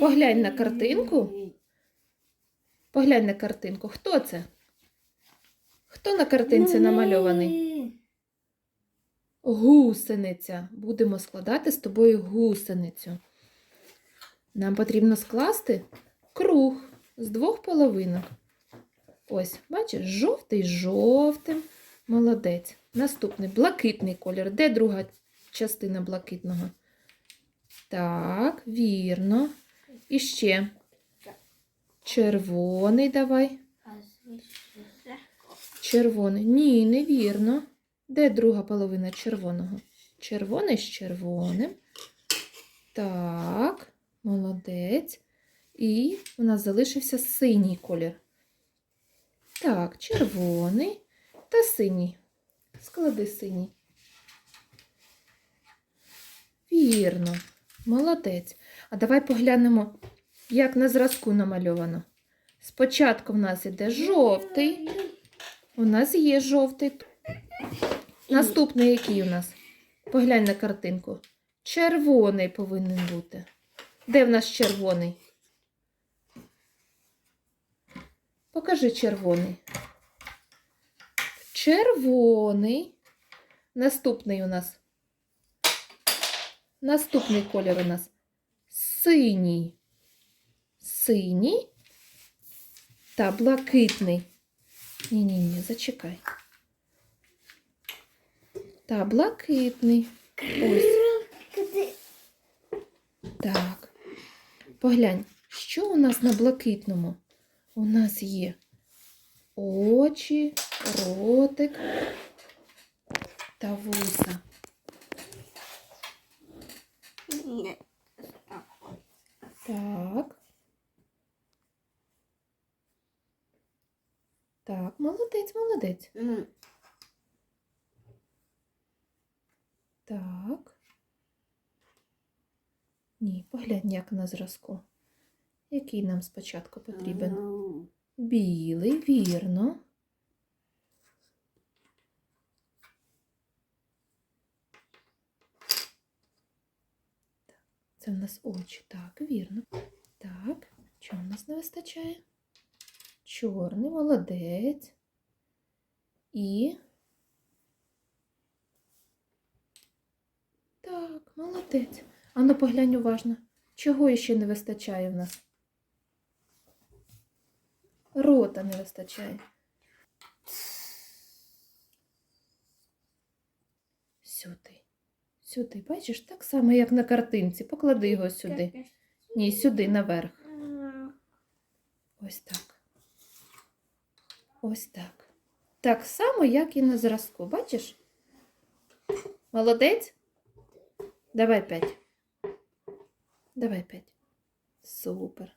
Поглянь на картинку. Поглянь на картинку. Хто це? Хто на картинці намальований? Гусениця. Будемо складати з тобою гусеницю. Нам потрібно скласти круг з двох половинок. Ось, бачиш, жовтий жовтим. Молодець. Наступний блакитний колір. Де друга частина блакитного? Так, вірно. І ще. Червоний давай. Червоний. Ні, невірно. Де друга половина червоного? Червоний з червоним. Так, молодець. І у нас залишився синій колір. Так, червоний та синій. Склади синій. Вірно, молодець. А давай поглянемо, як на зразку намальовано. Спочатку в нас іде жовтий. У нас є жовтий. Наступний який у нас? Поглянь на картинку. Червоний повинен бути. Де в нас червоний? Покажи червоний. Червоний. Наступний у нас. Наступний колір у нас синій. Синій та блакитний. Ні-ні-ні, зачекай. Та блакитний. Ось. Так. Поглянь, що у нас на блакитному? У нас є очі, ротик та вуса. Так. Так, молодець, молодець. Так. Ні, поглянь, як на зразку. Який нам спочатку потрібен? Білий, вірно. Це в нас очі. Так, вірно. Так, чого в нас не вистачає? Чорний, молодець. І. Так, молодець. Ану, поглянь уважно. Чого ще не вистачає в нас? Рота не вистачає. Сюди. Сюди. Бачиш, так само, як на картинці. Поклади його сюди. Ні, сюди, наверх. Ось так. Ось так. Так само, як і на зразку. Бачиш? Молодець? Давай п'ять. Давай п'ять. Супер.